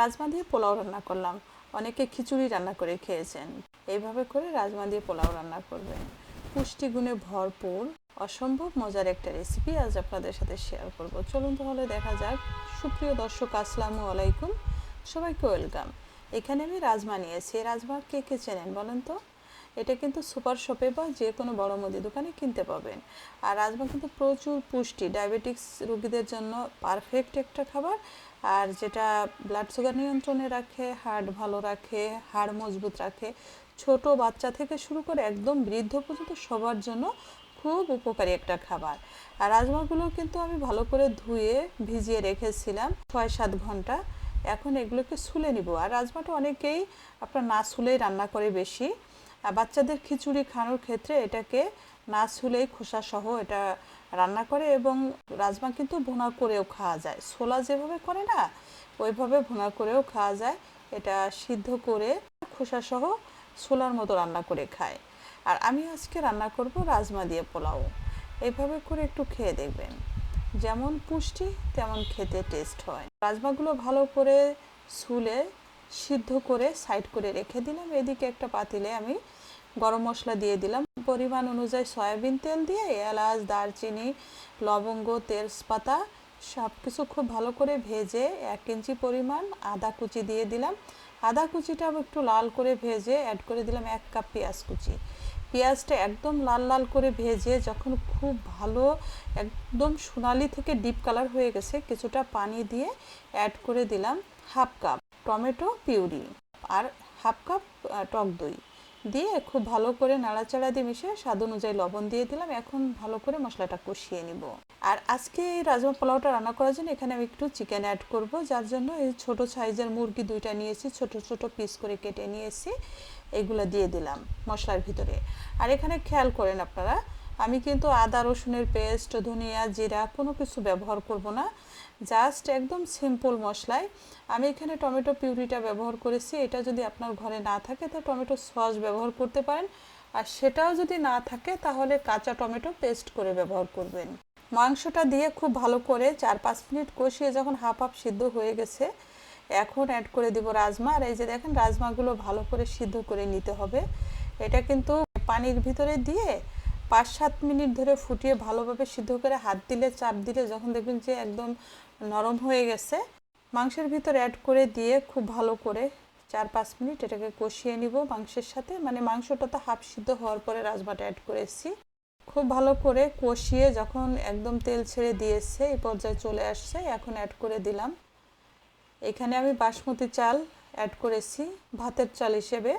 রাজমা দিয়ে পোলাও রান্না করলাম। অনেকে খিচুড়ি রান্না করে খেয়েছেন। এইভাবে করে রাজমা দিয়ে পোলাও রান্না করবেন। পুষ্টিগুণে ভরপুর, অসম্ভব মজার একটা রেসিপি আজ আপনাদের সাথে শেয়ার করব। চলুন তাহলে দেখা যাক। সুপ্রিয় দর্শক, আসসালামু আলাইকুম। সবাইকে ওয়েলকাম এখানে আমি রাজমা নিয়েছি। রাজমা কে কে চেনেন বলেন তো? এটা কিন্তু সুপার শপে বা যে কোনো বড় মুদি দোকানে কিনতে পাবেন। আর রাজমা কিন্তু প্রচুর পুষ্টি, ডায়াবেটিক্স রোগীদের জন্য পারফেক্ট একটা খাবার। আর যেটা ব্লাড সুগার নিয়ন্ত্রণে রাখে হার্ট ভালো রাখে হাড় মজবুত রাখে, ছোট বাচ্চা থেকে শুরু করে একদম বৃদ্ধ পর্যন্ত সবার জন্য খুব উপকারী একটা খাবার। আর রাজমাগুলো কিন্তু আমি ভালো করে ধুয়ে ভিজিয়ে রেখেছিলাম ছয় সাত ঘণ্টা। এখন এগুলোকে সুলে নিব। আর রাজমাটা অনেকেই আপনার না সুলেই রান্না করে বেশি। বাচ্চাদের খিচুড়ি খাওয়ানোর ক্ষেত্রে এটাকে না ছুলেই খোসা সহ এটা রান্না করে এবং রাজমা কিন্তু ভুনা করেও খাওয়া যায়। ছোলা যেভাবে করে না, ওইভাবে ভুনা করেও খাওয়া যায়। এটা সিদ্ধ করে খোসা সহ ছোলার মতো রান্না করে খায়। আর আমি আজকে রান্না করব রাজমা দিয়ে পোলাও। এইভাবে করে একটু খেয়ে দেখবেন। যেমন পুষ্টি, তেমন খেতে টেস্ট হয়। রাজমাগুলো ভালো করে ছুলে সিদ্ধ করে সাইড করে রেখে দিলাম। এদিকে একটা পাতিলে আমি গরম মশলা দিয়ে দিলাম। পরিমাণ অনুযায়ী সয়াবিন তেল দিয়ে এলাচ, দারচিনি, লবঙ্গ, তেজপাতা সব কিছু খুব ভালো করে ভেজে এক ইঞ্চি পরিমাণ আদা কুচি দিয়ে দিলাম। আদা কুচিটা একটু লাল করে ভেজে অ্যাড করে দিলাম এক কাপ পেঁয়াজ কুচি। পেঁয়াজটা একদম লাল লাল করে ভেজে যখন খুব ভালো একদম সোনালি থেকে ডিপ কালার হয়ে গেছে, কিছুটা পানি দিয়ে অ্যাড করে দিলাম হাফ কাপ। টমেটো, পিউরি আর হাফ কাপ টক দই দিয়ে খুব ভালো করে নাড়াচাড়া দিয়ে মিশিয়ে স্বাদ অনুযায়ী লবণ দিয়ে দিলাম। এখন ভালো করে মশলাটা কষিয়ে নিব। আর আজকে এই রাজমা পোলাওটা রান্না করার জন্য এখানে আমি একটু চিকেন অ্যাড করব, যার জন্য এই ছোট সাইজের মুরগি দুইটা নিয়েছি, ছোট ছোট পিস করে কেটে নিয়েছি, এগুলো দিয়ে দিলাম মশলার ভিতরে। আর এখানে খেয়াল করেন আপনারা আমি কিন্তু আদা, রসুনের পেস্ট, ধনিয়া, জিরা কোনো কিছু ব্যবহার করব না। জাস্ট একদম সিম্পল মশলায়। আমি এখানে টমেটো পিউরিটা ব্যবহার করেছি। এটা যদি আপনার ঘরে না থাকে, তো টমেটো সস ব্যবহার করতে পারেন। আর সেটাও যদি না থাকে, তাহলে কাঁচা টমেটো পেস্ট করে ব্যবহার করবেন। মাংসটা দিয়ে খুব ভালো করে চার পাঁচ মিনিট কষিয়ে যখন হাফ হাফ সিদ্ধ হয়ে গেছে, এখন অ্যাড করে দিব রাজমা। আর এই যে দেখেন, রাজমাগুলো ভালো করে সিদ্ধ করে নিতে হবে। এটা কিন্তু পানির ভিতরে দিয়ে পাঁচ সাত মিনিট ধরে ফুটিয়ে ভালোভাবে সিদ্ধ করে হাত দিলে, চাপ দিলে যখন দেখবেন যে একদম নরম হয়ে গেছে, মাংসের ভিতর অ্যাড করে দিয়ে খুব ভালো করে চার পাঁচ মিনিট এটাকে কষিয়ে নিব মাংসের সাথে। মানে মাংসটা তো হাফ সিদ্ধ হওয়ার পরে রাজমাটা অ্যাড করেছি। খুব ভালো করে কষিয়ে যখন একদম তেল ছেড়ে দিয়েছে, এই পর্যায়ে চলে আসছে, এখন অ্যাড করে দিলাম। এখানে আমি বাসমতি চাল অ্যাড করেছি ভাতের চাল হিসেবে।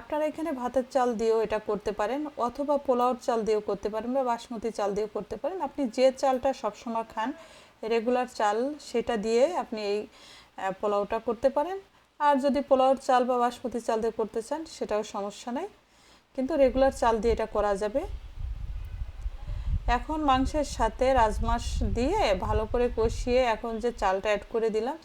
আপনারা এখানে ভাতের চাল দিয়েও এটা করতে পারেন অথবা পোলাওর চাল দিয়েও করতে পারেন বা বাসমতি চাল দিয়েও করতে পারেন। আপনি যে চালটা সবসময় খান রেগুলার চাল, সেটা দিয়ে আপনি এই পোলাওটা করতে পারেন। আর যদি পোলাওর চাল বা বাসমতি চাল দিয়ে করতে চান, সেটাও সমস্যা নেই। কিন্তু রেগুলার চাল দিয়ে এটা করা যাবে। এখন মাংসের সাথে রাজমাস দিয়ে ভালো করে কষিয়ে এখন যে চালটা অ্যাড করে দিলাম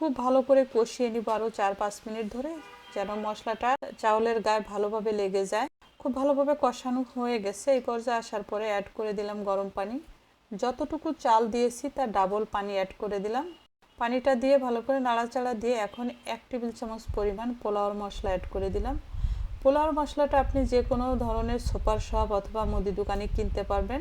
খুব ভালো করে কষিয়ে নিব আরও চার পাঁচ মিনিট ধরে, যেন মশলাটা চাউলের গায়ে ভালোভাবে লেগে যায়। খুব ভালোভাবে কষানো হয়ে গেছে। এই পর্যায়ে আসার পরে অ্যাড করে দিলাম গরম পানি। যতটুকু চাল দিয়েছি, তার ডাবল পানি অ্যাড করে দিলাম। পানিটা দিয়ে ভালো করে নাড়াচাড়া দিয়ে এখন এক টেবিল চামচ পরিমাণ পোলাওর মশলা অ্যাড করে দিলাম। পোলাওর মশলাটা আপনি যে কোনো ধরনের সুপার শপ অথবা মুদি দোকানে কিনতে পারবেন।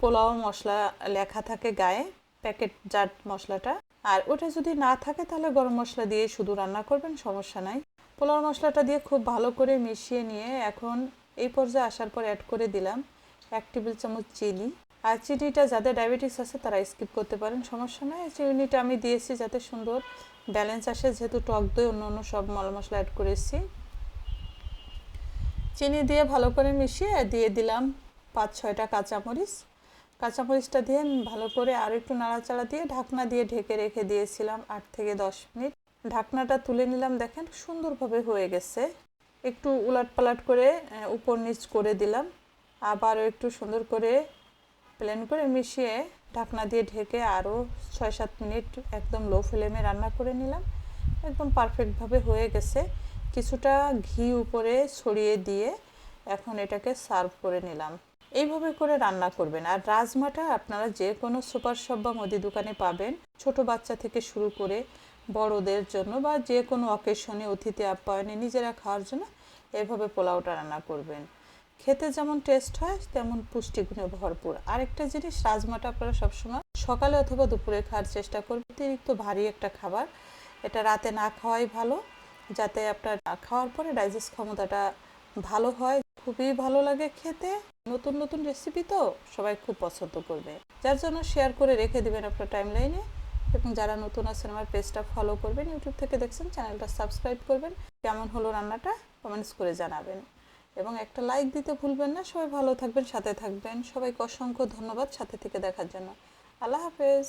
পোলাও মশলা লেখা থাকে গায়ে প্যাকেট জাট মশলাটা। আর ওটা যদি না থাকে তাহলে গরম মশলা দিয়ে শুধু রান্না করবেন, সমস্যা নাই। পোলাও মশলাটা দিয়ে খুব ভালো করে মিশিয়ে নিয়ে এখন এই পর্যায়ে আসার পর অ্যাড করে দিলাম এক টেবিল চামচ চিনি। আর চিনিটা যাদের ডায়াবেটিস আছে তারা স্কিপ করতে পারেন, সমস্যা নয় চিনিটা আমি দিয়েছি যাতে সুন্দর ব্যালেন্স আসে, যেহেতু টক দই, অন্য অন্য সব মাল মশলা অ্যাড করেছি। চিনি দিয়ে ভালো করে মিশিয়ে দিয়ে দিলাম পাঁচ ছয়টা কাঁচামরিচ। কাঁচামরিচটা দিয়ে ভালো করে আর একটু নাড়াচাড়া দিয়ে ঢাকনা দিয়ে ঢেকে রেখে দিয়েছিলাম আট থেকে দশ মিনিট। ঢাকনাটা তুলে নিলাম, দেখেন সুন্দরভাবে হয়ে গেছে। একটু উলাট পালাট করে উপর নিচ করে দিলাম। আবারও একটু সুন্দর করে প্লেন করে মিশিয়ে ঢাকনা দিয়ে ঢেকে আরও ছয় সাত মিনিট একদম লো ফ্লেমে রান্না করে নিলাম। একদম পারফেক্টভাবে হয়ে গেছে। কিছুটা ঘি উপরে ছড়িয়ে দিয়ে এখন এটাকে সার্ভ করে নিলাম। এইভাবে করে রান্না করবেন। আর রাজমাটা আপনারা যে কোনো সুপার শপ বা মুদি দোকানে পাবেন। ছোট বাচ্চা থেকে শুরু করে বড়দের জন্য বা যে কোনো অকেশনে অতিথি আপ্যায়নে নিজেরা খাওয়ার জন্য এভাবে পোলাওটা রান্না করবেন। খেতে যেমন টেস্ট হয়, তেমন পুষ্টিগুণে ভরপুর। আরেকটা জিনিস, রাজমাটা আপনারা সবসময় সকালে অথবা দুপুরে খাওয়ার চেষ্টা করবেন। অতিরিক্ত ভারী একটা খাবার। এটা রাতে না খাওয়াই ভালো। যাতে আপনার খাওয়ার পরে ডাইজেস্ট ক্ষমতাটা ভালো হয় খুবই ভালো লাগে খেতে। নতুন নতুন রেসিপি তো সবাই খুব পছন্দ করবে। যার জন্য শেয়ার করে রেখে দিবেন আপনার টাইম লাইনে এবং যারা নতুন আছেন, আমার পেজটা ফলো করবেন ইউটিউব থেকে দেখছেন চ্যানেলটা সাবস্ক্রাইব করবেন। কেমন হলো রান্নাটা কমেন্টস করে জানাবেন। এবং একটা লাইক দিতে ভুলবেন না। সবাই ভালো থাকবেন, সাথে থাকবেন। সবাইকে অসংখ্য ধন্যবাদ সাথে থেকে দেখার জন্য। আল্লাহ হাফেজ।